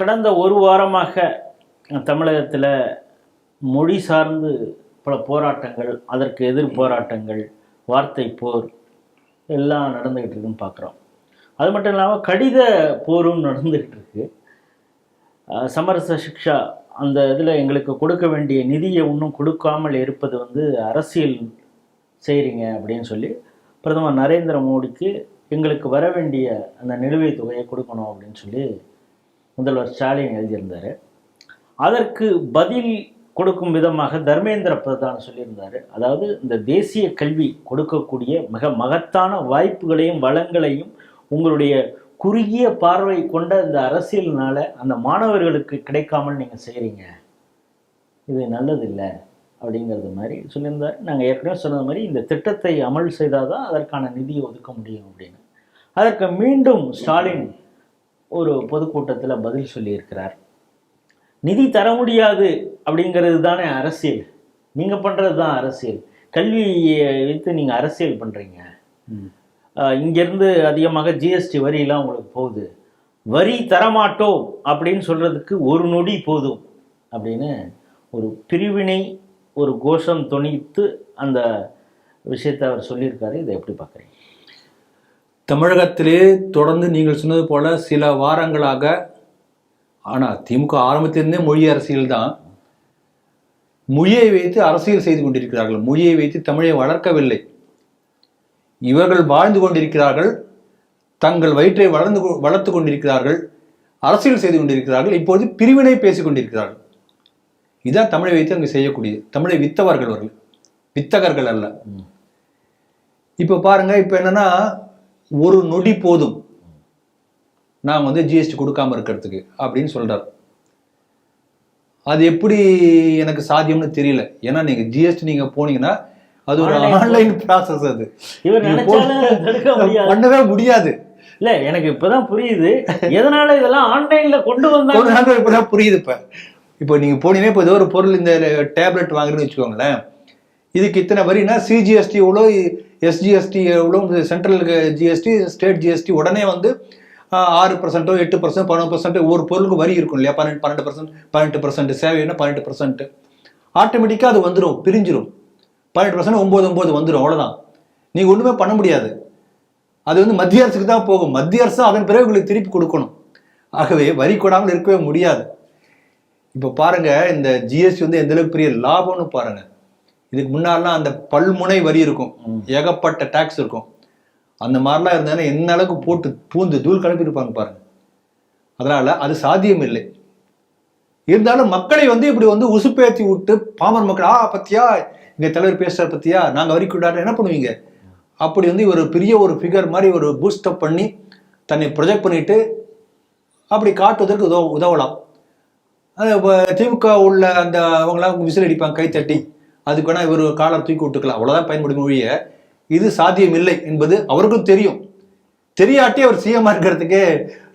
கடந்த ஒரு வாரமாக தமிழகத்தில் மொழி சார்ந்து பல போராட்டங்கள் அதற்கு எதிர் போராட்டங்கள் வார்த்தை போர் எல்லாம் நடந்துக்கிட்டு இருக்குன்னு பார்க்குறோம். அது மட்டும் இல்லாமல் கடித போரும் நடந்துக்கிட்டு இருக்கு. சமரச சிக்ஷா அந்த இதில் எங்களுக்கு கொடுக்க வேண்டிய நிதியை இன்னும் கொடுக்காமல் இருப்பது வந்து அரசியல் செய்கிறீங்க அப்படின்னு சொல்லி பிரதமர் நரேந்திர மோடிக்கு எங்களுக்கு வர வேண்டிய அந்த நிலுவைத் தொகையை கொடுக்கணும் அப்படின்னு சொல்லி முதல்வர் ஸ்டாலின் எழுதியிருந்தார். அதற்கு பதில் கொடுக்கும் விதமாக தர்மேந்திர பிரதான் சொல்லியிருந்தார். அதாவது இந்த தேசிய கல்வி கொடுக்கக்கூடிய மிக மகத்தான வாய்ப்புகளையும் வளங்களையும் உங்களுடைய குறுகிய பார்வை கொண்ட இந்த அரசியல்னால அந்த மாணவர்களுக்கு கிடைக்காமல் நீங்கள் செய்கிறீங்க இது நல்லதில்லை அப்படிங்கிறது மாதிரி சொல்லியிருந்தார். நாங்கள் ஏற்கனவே சொன்னது மாதிரி இந்த திட்டத்தை அமல் செய்தால் தான் அதற்கான நிதியை ஒதுக்க முடியும் அப்படின்னு. அதற்கு மீண்டும் ஸ்டாலின் ஒரு பொதுக்கூட்டத்தில் பதில் சொல்லியிருக்கிறார். நிதி தர முடியாது அப்படிங்கிறது தானே அரசியல். நீங்கள் பண்ணுறது தான் அரசியல். கல்வியை வைத்து நீங்கள் அரசியல் பண்ணுறீங்க இங்கேருந்து அதிகமாக ஜிஎஸ்டி வரியெல்லாம் உங்களுக்கு போகுது. வரி தரமாட்டோம் அப்படின்னு சொல்கிறதுக்கு ஒரு நொடி போதும் அப்படின்னு ஒரு பிரிவினை ஒரு கோஷம் துணித்து அந்த விஷயத்தை அவர் சொல்லியிருக்காரு. இதை எப்படி பார்க்குறீங்க? தமிழகத்திலே தொடர்ந்து நீங்கள் சொன்னது போல சில வாரங்களாக ஆனால் திமுக ஆரம்பத்திலிருந்தே மொழி அரசியல் தான். மொழியை வைத்து அரசியல் செய்து கொண்டிருக்கிறார்கள். மொழியை வைத்து தமிழை வளர்க்கவில்லை. இவர்கள் வாழ்ந்து கொண்டிருக்கிறார்கள். தங்கள் வயிற்றை வளர்ந்து வளர்த்து கொண்டிருக்கிறார்கள். அரசியல் செய்து கொண்டிருக்கிறார்கள். இப்போது பிரிவினை பேசிக் கொண்டிருக்கிறார்கள். இதான் தமிழை வைத்து அங்கு செய்யக்கூடியது. தமிழை வித்தவர்கள் அவர்கள். வித்தகர்கள் அல்ல. இப்போ பாருங்க இப்போ என்னன்னா ஒரு நொடி போதும். நான் வந்து ஜிஎஸ்டி கொடுக்காம இருக்கிறதுக்கு அப்படின்னு சொல்றார். அது எப்படி எனக்கு சாத்தியம்னு தெரியல. ஏன்னா நீங்க ஜிஎஸ்டி நீங்க போனீங்கன்னா அது ஒரு ஆன்லைன் ப்ராசஸ் அது. பண்ணவே முடியாது. இல்ல எனக்கு இப்பதான் புரியுது. எதனால இதெல்லாம் ஆன்லைன்ல கொண்டு ஒரு வந்தாங்க இப்பதான் புரியுது இப்ப. இப்போ நீங்க போனீங்கன்னா இப்போ ஏதோ ஒரு பொருள் இந்த டேப்லெட் வாங்குறேன்னு வச்சுக்கோங்களேன். இதுக்கு இத்தனை வரினா சிஜிஎஸ்டி எவ்வளோ எஸ்ஜிஎஸ்டி எவ்வளோ சென்ட்ரல் ஜிஎஸ்டி ஸ்டேட் ஜிஎஸ்டி உடனே வந்து ஆறு பர்சன்ட்டோ எட்டு பர்சன்ட் பதினொன்று பர்சன்ட் ஒரு பொருளுக்கு வரி இருக்கும் இல்லையா? பன்னெண்டு பன்னெண்டு பர்சன்ட் பன்னெண்டு பர்சன்ட் சேவைன்னா பன்னெண்டு பர்சன்ட் ஆட்டோமேட்டிக்காக அது வந்துடும் பிரிஞ்சிடும் பன்னெண்டு பர்சன்ட் ஒம்பது ஒம்பது வந்துடும் அவ்வளோதான் நீங்கள் ஒன்றுமே பண்ண முடியாது. அது வந்து மத்திய அரசுக்கு தான் போகும். மத்திய அரசு அதன் பிறகு உங்களுக்கு திருப்பி கொடுக்கணும். ஆகவே வரி கொடாமல் இருக்கவே முடியாது. இப்போ பாருங்க இந்த ஜிஎஸ்டி வந்து எந்த அளவுக்கு பெரிய லாபம்னு பாருங்கள் இதுக்கு முன்னாடிலாம் அந்த பல்முனை வரி இருக்கும். ஏகப்பட்ட டாக்ஸ் இருக்கும். அந்த மாதிரிலாம் இருந்தாலும் என்ன அளவுக்கு போட்டு பூந்து தூள் கிளப்பியிருப்பாங்க பாருங்க. அதனால அது சாத்தியம் இல்லை. இருந்தாலும் மக்களை வந்து இப்படி வந்து உசுப்பேத்தி விட்டு பாமர் மக்கள் ஆ பத்தியா? இங்க தலைவர் பேசுற பத்தியா? நாங்க வரி கூடாது என்ன பண்ணுவீங்க? அப்படி வந்து ஒரு பெரிய ஒரு ஃபிகர் மாதிரி ஒரு பூஸ்டப் பண்ணி தன்னை ப்ரொஜெக்ட் பண்ணிட்டு அப்படி காட்டுவதற்கு உதவ உதவலாம். அது இப்போ திமுக உள்ள அந்த அவங்களாம் விசில் அடிப்பாங்க கை தட்டி. அதுக்கு வேணா இவர் காலர் தூக்கி விட்டுக்கலாம். அவ்வளவுதான் பயன்படும் மொழிய இது சாத்தியம் இல்லை என்பது அவருக்கும் தெரியும். தெரியாட்டி அவர் சிஎம் இருக்கிறதுக்கே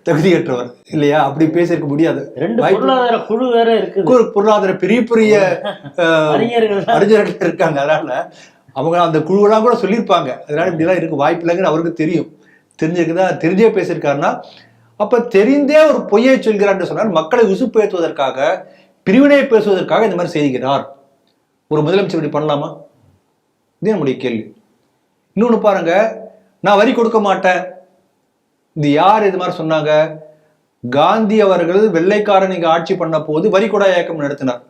தகுதியற்றவர் இல்லையா? அப்படி பேசியிருக்க முடியாது. பொருளாதார குழு வேற இருக்குது. ஒரு பொருளாதார பெரிய பெரிய அறிஞர்கள் இருக்காங்க. அதனால அவங்க அந்த குழுவெல்லாம் கூட சொல்லியிருப்பாங்க. அதனால இப்படிலாம் இருக்க வாய்ப்பு இல்லைங்கன்னு அவருக்கு தெரியும். தெரிஞ்சிருக்குதா? தெரிஞ்சே பேசியிருக்காருன்னா அப்ப தெரிந்தே ஒரு பொய்யை சொல்கிறார் சொன்னால் மக்களை உசுப்பேற்றுவதற்காக பிரிவினை பேசுவதற்காக இந்த மாதிரி செய்கிறார். ஒரு முதலமைச்சர் இப்படி பண்ணலாமா? இது நம்முடைய கேள்வி. இன்னொன்னு பாருங்க நான் வரி கொடுக்க மாட்டேன். இது யார் இது மாதிரி சொன்னாங்க? காந்தி அவர்கள் வெள்ளைக்காரன் இங்க ஆட்சி பண்ண போது வரிகொடா இயக்கம் நடத்தினார்.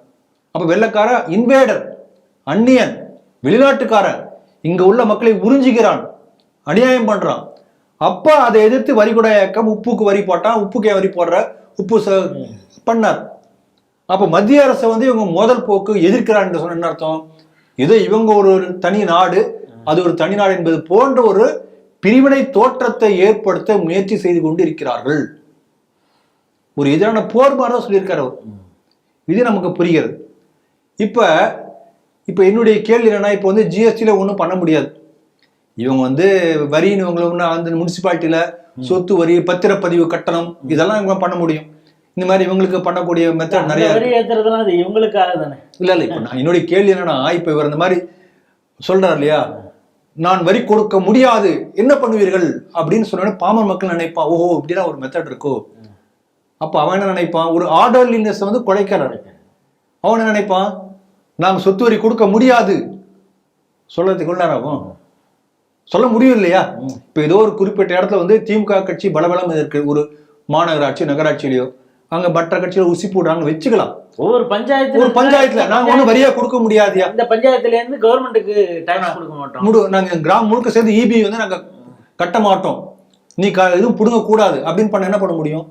அப்ப வெள்ளைக்கார இன்வேடர் அந்நியன் வெளிநாட்டுக்காரன் இங்க உள்ள மக்களை உறிஞ்சுகிறான் அநியாயம் பண்றான். அப்ப அதை எதிர்த்து வரிகொடா இயக்கம் உப்புக்கு வரி போட்டான் உப்புக்கு வரி போடுற உப்பு பண்ணார். அப்ப மத்திய அரசை வந்து இவங்க மோதல் போக்கு எதிர்க்கிறார் என்று சொன்ன என்ன அர்த்தம்? ஏதோ இவங்க ஒரு தனி நாடு அது ஒரு தனி நாடு என்பது போன்ற ஒரு பிரிவினை தோற்றத்தை ஏற்படுத்த முயற்சி செய்து கொண்டு இருக்கிறார்கள் ஒரு எதிரான போர் மாதிரி தான் சொல்லியிருக்காரு அவர். இது நமக்கு புரிகிறது. இப்ப இப்ப என்னுடைய கேள்வி என்னன்னா இப்போ வந்து ஜிஎஸ்டியில் ஒன்றும் பண்ண முடியாது. இவங்க வந்து வரின்னு இவங்களை ஒண்ணு அந்த முனிசிபாலிட்டியில சொத்து வரி பத்திரப்பதிவு கட்டணம் இதெல்லாம் இவங்க பண்ண முடியும். இந்த மாதிரி இவங்களுக்கு பண்ணக்கூடிய மெத்தட் நிறைய அது இவங்களுக்காக தானே? இல்ல இல்ல இப்ப நான் என்னுடைய கேள்வி என்னன்னா இப்ப இவர் இந்த மாதிரி சொல்றாரு இல்லையா? நான் வரி கொடுக்க முடியாது என்ன பண்ணுவீர்கள்? அப்படின்னு சொன்ன பாமர் மக்கள் நினைப்பான் ஓஹோ இப்படிலாம் ஒரு மெத்தட் இருக்கோ. அப்ப அவன் என்ன நினைப்பான்? ஒரு ஆர்டர்லினஸ் வந்து குலைக்கிறான் அவன் என்ன நினைப்பான்? நாங்க சொத்து வரி கொடுக்க முடியாது. சொல்றதுக்கு ஆகும்? சொல்ல முடியும் இல்லையா? இப்ப ஏதோ ஒரு குறிப்பிட்ட இடத்துல வந்து திமுக கட்சி பலபலம் இருக்கு ஒரு மாநகராட்சி நகராட்சியிலயோ அங்க மற்ற கட்சியில உசி போடுறாங்கன்னு வச்சுக்கலாம். ஒவ்வொரு பஞ்சாயத்து ஒரு பஞ்சாயத்துல. நாங்க ஒண்ணும் வரியா கொடுக்க முடியாதியா இந்த பஞ்சாயத்துல இருந்து கவர்மெண்ட்டுக்கு டாக்ஸ் கொடுக்க மாட்டோம். முழு நாங்க கிராமம் முழுக்க சேர்ந்து இபி வந்து நாங்க கட்ட மாட்டோம். நீ க எதுவும் புடுங்க கூடாது. அப்படின்னு பண்ண என்ன பண்ண முடியும்?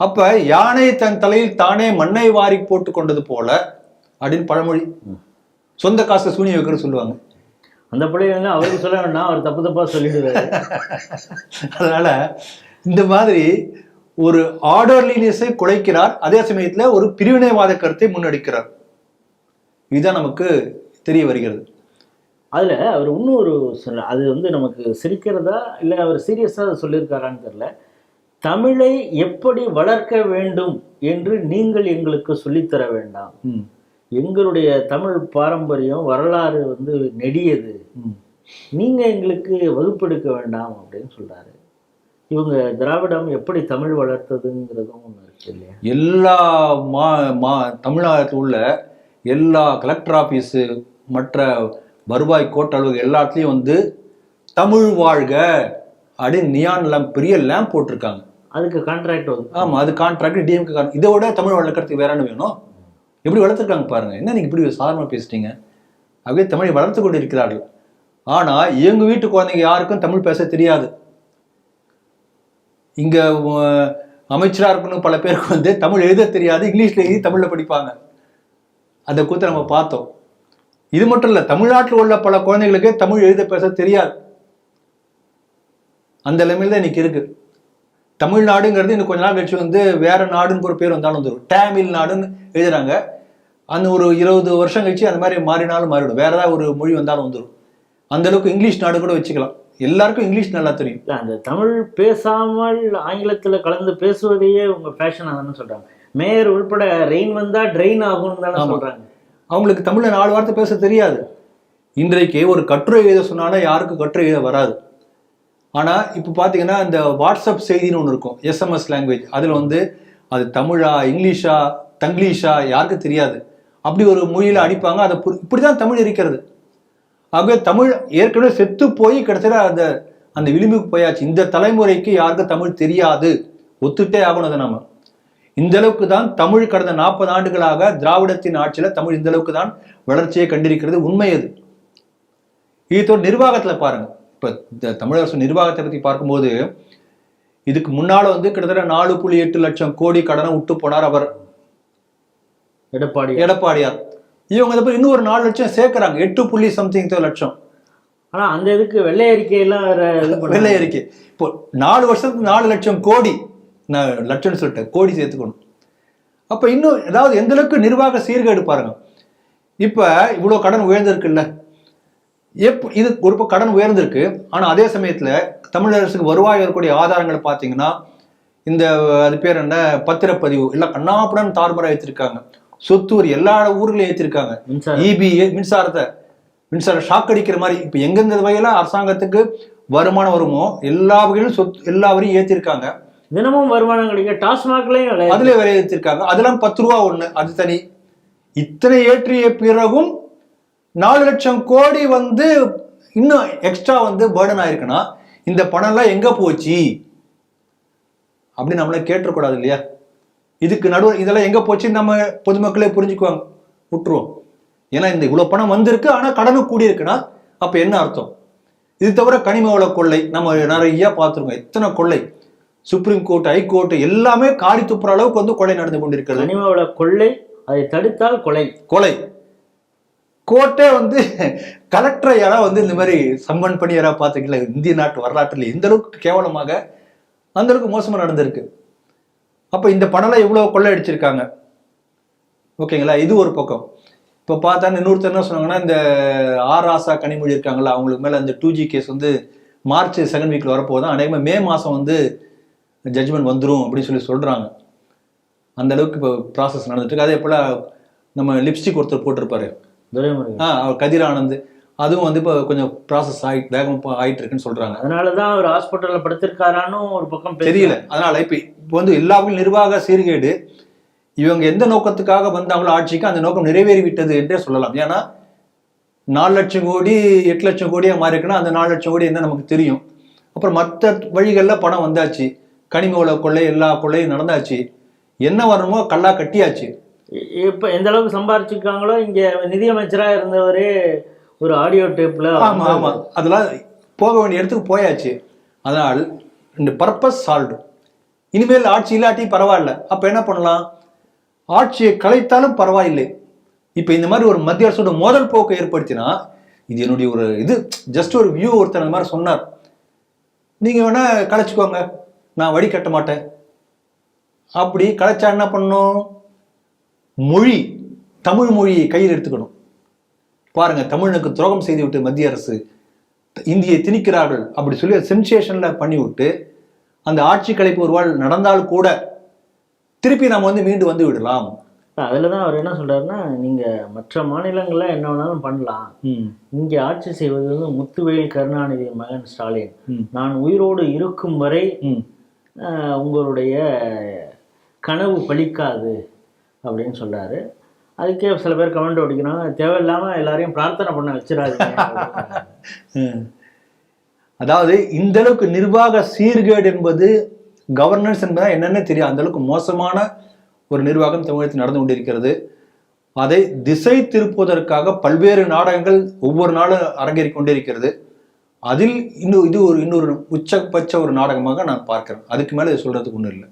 அப்ப யானை தன் தலையில் தானே மண்ணை வாரி போட்டு கொண்டது போல அப்படின்னு பழமொழி. சொந்த காசை சூனிய வைக்கிறது சொல்லுவாங்க. அந்த பிள்ளை வந்து அவருக்கு சொல்ல வேண்டாம் அவர் தப்பு தப்பா சொல்லிடுவாரு. அதனால இந்த மாதிரி ஒரு ஆர்டர்லினஸை குலைக்கிறார் அதே சமயத்துல ஒரு பிரிவினைவாத கருத்தை முன்னெடுக்கிறார். இதுதான் நமக்கு தெரிய வருகிறது. அதுல அவர் இன்னொரு சொல்ல அது வந்து நமக்கு சிரிக்கிறதா இல்லை அவர் சீரியஸா சொல்லியிருக்காரான்னு தெரியல. தமிழை எப்படி வளர்க்க வேண்டும் என்று நீங்கள் எங்களுக்கு சொல்லித்தர வேண்டாம். ம், எங்களுடைய தமிழ் பாரம்பரியம் வரலாறு வந்து நெடியது. ம். நீங்க எங்களுக்கு வகுப்பெடுக்க வேண்டாம் அப்படின்னு சொல்றாரு. இவங்க திராவிடம் எப்படி தமிழ் வளர்த்ததுங்கிறதும் ஒண்ணு இருக்கு இல்லையா? எல்லா மா மா தமிழ்நாட்டில் உள்ள எல்லா கலெக்டர் ஆஃபீஸு மற்ற வருவாய் கோட்ட அலுவலகம் எல்லாத்துலேயும் வந்து தமிழ் வாழ்க அப்படின்னு நியான் லேம்ப் பெரிய லேம்ப் போட்டிருக்காங்க. அதுக்கு கான்ட்ராக்ட் வந்து ஆமா அது கான்ட்ராக்ட் டிஎம்கே இதை விட தமிழ் வளர்க்கறதுக்கு வேற என்ன வேணும்? எப்படி வளர்த்துருக்காங்க பாருங்க. என்ன நீங்க இப்படி சாதாரணமா பேசிட்டீங்க? அப்படியே தமிழை வளர்த்து கொண்டு இருக்கிறார்கள் ஆனா எங்க வீட்டு குழந்தைங்க யாருக்கும் தமிழ் பேச தெரியாது. இங்கே அமைச்சராக இருக்கணும் பல பேருக்கு வந்து தமிழ் எழுத தெரியாது இங்கிலீஷில் எழுதி தமிழில் படிப்பாங்க. அந்த கூத்த நம்ம பார்த்தோம். இது மட்டும் இல்லை தமிழ்நாட்டில் உள்ள பல குழந்தைகளுக்கு தமிழ் எழுத பேச தெரியாது. அந்த நிலைமையில தான் இன்னைக்கு இருக்கு. தமிழ்நாடுங்கிறது இன்னும் கொஞ்ச நாள் கழிச்சு வந்து வேற நாடுன்னு ஒரு பேர் வந்தாலும் வந்துடும் டேமில் நாடுன்னு எழுதுறாங்க. அந்த ஒரு இருபது வருஷம் கழிச்சு அந்த மாதிரி மாறினாலும் மாறிடும் வேற ஏதாவது ஒரு மொழி வந்தாலும் வந்துடும் அந்த அளவுக்கு இங்கிலீஷ் நாடு கூட வச்சுக்கலாம். எல்லாருக்கும் இங்கிலீஷ் நல்லா தெரியும். அந்த தமிழ் பேசாமல் ஆங்கிலத்துல கலந்து பேசுவதையே உங்க ஃபேஷன் தானே சொல்றாங்க. மேயர் உள்பட ரெயின் வந்தா ட்ரெயின் ஆகும்னு தானே ஆமா. சொல்றாங்க. அவங்களுக்கு தமிழ்ல நாலு வார்த்தை பேச தெரியாது. இன்றைக்கு ஒரு கட்டுரை எழுத சொன்னாலும் யாருக்கும் கட்டுரை எழுத வராது. ஆனா இப்போ பாத்தீங்கன்னா இந்த வாட்ஸ்அப் செய்தின்னு ஒன்று இருக்கும். எஸ்எம்எஸ் லாங்குவேஜ் அதுல வந்து அது தமிழா இங்கிலீஷா தங்கிலீஷா யாருக்கும் தெரியாது. அப்படி ஒரு மொழியில அடிப்பாங்க. அதை புரி- இப்படிதான் தமிழ் இருக்கிறது. ஆகவே தமிழ் ஏற்கனவே செத்து போய் கிட்டத்தட்ட அந்த அந்த விளிம்புக்கு போயாச்சு. இந்த தலைமுறைக்கு யாருக்கும் தமிழ் தெரியாது? ஒத்துட்டே ஆகணும் அதை நாம. இந்த அளவுக்கு தான் தமிழ் கடந்த நாற்பது ஆண்டுகளாக திராவிடத்தின் ஆட்சியில தமிழ் இந்த அளவுக்கு தான் வளர்ச்சியை கண்டிருக்கிறது. உண்மை அது இதோட நிர்வாகத்துல பாருங்க. இப்ப இந்த தமிழரசு நிர்வாகத்தை பத்தி பார்க்கும்போது இதுக்கு முன்னால வந்து கிட்டத்தட்ட நாலு புள்ளி எட்டு லட்சம் கோடி கடனை விட்டு போனார் அவர். எடப்பாடி. எடப்பாடியார். இவங்க இதை போய் இன்னும் ஒரு நாலு லட்சம் சேர்க்கறாங்க. எட்டு புள்ளி சம்திங் லட்சம். ஆனா அந்த இதுக்கு வெள்ளை அறிக்கையெல்லாம் வேற. வெள்ளை அறிக்கை. இப்போ நாலு வருஷத்துக்கு நாலு லட்சம் கோடி நான் லட்சம்னு சொல்லிட்டேன். கோடி சேர்த்துக்கணும். அப்ப இன்னும் ஏதாவது எந்த அளவுக்கு நிர்வாக சீர்கேடு பாருங்க. இப்ப இவ்வளவு கடன் உயர்ந்திருக்குல்ல. எப் இது ஒரு கடன் உயர்ந்திருக்கு. ஆனா அதே சமயத்துல தமிழரசுக்கு வருவாய் வரக்கூடிய ஆதாரங்களை பாத்தீங்கன்னா இந்த அது பேர் என்ன? பத்திரப்பதிவு. எல்லாம் கண்ணாப்புடன் தார்மரா ஏற்றிருக்காங்க சொத்து வரி எல்லா ஊர்களையும் ஏற்றிருக்காங்க இபி மின்சாரத்தை. மின்சாரம் ஷாக் அடிக்கிற மாதிரி இப்போ எங்கெந்த வகையில அரசாங்கத்துக்கு வருமானம் வருமோ எல்லா வகையிலும் சொத்து எல்லா வரையும் ஏற்றிருக்காங்க தினமும் வருமானம் கிடைக்க டாஸ்மாக்லயும் அதுல விலை ஏற்றிருக்காங்க அதெல்லாம் பத்து ரூபா ஒண்ணு அது தனி. இத்தனை ஏற்றிய பிறகும் நாலு லட்சம் கோடி வந்து இன்னும் எக்ஸ்ட்ரா வந்து பேர்டன் ஆயிருக்குன்னா இந்த பணம் எல்லாம் எங்க போச்சு? அப்படின்னு நம்மள கேட்டக்கூடாது இல்லையா? இதுக்கு நடுவு இதெல்லாம் எங்க போச்சு? நம்ம பொதுமக்களே புரிஞ்சுக்குவாங்க. விட்டுருவோம் ஏன்னா இந்த இவ்வளவு பணம் வந்திருக்கு ஆனா கடனும் கூடி இருக்குன்னா அப்ப என்ன அர்த்தம்? இது தவிர கனிம வள கொள்ளை நம்ம நிறைய பார்த்துருக்கோம். எத்தனை கொள்ளை? சுப்ரீம் கோர்ட் ஹைகோர்ட் எல்லாமே காரி துப்புற அளவுக்கு வந்து கொலை நடந்து கொண்டிருக்கிறது. கனிம வள கொள்ளை அதை தடுத்தால் கொலை. கொலை. கோர்ட்டே வந்து கலெக்டரை யாராவது வந்து இந்த மாதிரி சம்மன் பண்ணி யாராவது பார்த்துக்கல இந்திய நாட்டு வரலாற்றில் எந்த அளவுக்கு கேவலமாக அந்த அளவுக்கு மோசமா நடந்திருக்கு. அப்ப இந்த பணம்லாம் எவ்வளவு கொள்ளை அடிச்சிருக்காங்க ஓகேங்களா? இது ஒரு பக்கம். இப்போ பார்த்தா இன்னொருத்தர் என்ன சொன்னாங்கன்னா இந்த ஆர் ராசா கனிமொழி இருக்காங்களா அவங்களுக்கு மேல அந்த டூ ஜி கேஸ் வந்து மார்ச் செகண்ட் வீக்ல வரப்போதான் அநேகமாக மே மாசம் வந்து ஜட்ஜ்மெண்ட் வந்துரும் அப்படின்னு சொல்லி சொல்றாங்க. அந்த அளவுக்கு இப்போ ப்ராசஸ் நடந்துட்டு இருக்கு. அதே போல நம்ம லிப்ஸ்டிக் ஒருத்தர் போட்டிருப்பாரு. ஆ அவர் கதிர் ஆனந்த் அதுவும் வந்து இப்போ கொஞ்சம் ப்ராசஸ் ஆகி வேகம் ஆயிட்டு இருக்குன்னு சொல்றாங்க. அதனாலதான் அவர் ஹாஸ்பிட்டல்ல படுத்திருக்காரான்னு ஒரு பக்கம். தெரியல. அதனால இப்ப இப்போ வந்து எல்லா வகையிலும் நிர்வாக சீர்கேடு. இவங்க எந்த நோக்கத்துக்காக வந்தாங்களோ ஆட்சிக்கு அந்த நோக்கம் நிறைவேறி விட்டது என்றே சொல்லலாம். ஏன்னா நாலு லட்சம் கோடி எட்டு லட்சம் கோடியா மாறி இருக்குன்னா அந்த நாலு லட்சம் கோடி என்ன நமக்கு தெரியும். அப்புறம் மற்ற வழிகளில் பணம் வந்தாச்சு. கனிம வள கொள்ளை எல்லா கொள்ளையும் நடந்தாச்சு. என்ன வரணுமோ கல்லா கட்டியாச்சு. இப்ப எந்த அளவுக்கு சம்பாரிச்சிருக்காங்களோ இங்க நிதியமைச்சரா இருந்தவரே ஒரு ஆடியோ டேப்ல ஆமா ஆமா. அதெல்லாம் போக வேண்டிய இடத்துக்கு போயாச்சு. அதனால் இந்த பர்பஸ் சால்வ்டு இனிமேல் ஆட்சி இல்லாட்டி பரவாயில்ல. அப்ப என்ன பண்ணலாம்? ஆட்சியை கலைத்தாலும் பரவாயில்லை. இப்ப இந்த மாதிரி ஒரு மத்திய அரசோட மோதல் போக்கை ஏற்படுத்தினா இது என்னுடைய ஒரு இது ஜஸ்ட் ஒரு வியூ ஒருத்தர் அந்த மாதிரி சொன்னார். நீங்க வேணா கலைச்சுக்கோங்க. நான் வழி கட்ட மாட்டேன். அப்படி கலைச்சா என்ன பண்ணணும் மொழி தமிழ் மொழியை கையில் எடுத்துக்கணும். பாருங்க தமிழனுக்கு துரோகம் செய்து விட்டு மத்திய அரசு இந்தியை திணிக்கிறார்கள் அப்படி சொல்லி சென்சேஷன்ல பண்ணி விட்டு அந்த ஆட்சி கலைப்பு ஒருவாள் நடந்தால் கூட திருப்பி நாம் வந்து மீண்டு வந்து விடலாம். அதுலதான் அவர் என்ன சொல்றாருன்னா நீங்க மற்ற மாநிலங்கள்ல என்ன வேணாலும் பண்ணலாம். இங்க ஆட்சி செய்வது வந்து முத்துவேல் கருணாநிதி மகன் ஸ்டாலின். நான் உயிரோடு இருக்கும் வரை உங்களுடைய கனவு பலிக்காது அப்படின்னு சொல்றாரு. அதுக்கே சில பேர் கமெண்ட் அடிக்கிறாங்க. தேவையில்லாமல் எல்லாரையும் பிரார்த்தனை பண்ண வச்சிடாதீங்க. அதாவது இந்த அளவுக்கு நிர்வாக சீர்கேடு என்பது கவர்னன்ஸ் என்பது என்னென்ன தெரியும் அந்த அளவுக்கு மோசமான ஒரு நிர்வாகம் தமிழகத்தில் நடந்து கொண்டிருக்கிறது. அதை திசை திருப்புவதற்காக பல்வேறு நாடகங்கள் ஒவ்வொரு நாளும் அரங்கேறி கொண்டிருக்கிறது. அதில் இன்னும் இது ஒரு இன்னொரு உச்சபட்ச ஒரு நாடகமாக நான் பார்க்கிறேன். அதுக்கு மேலே இது சொல்றதுக்கு ஒன்றும் இல்லை.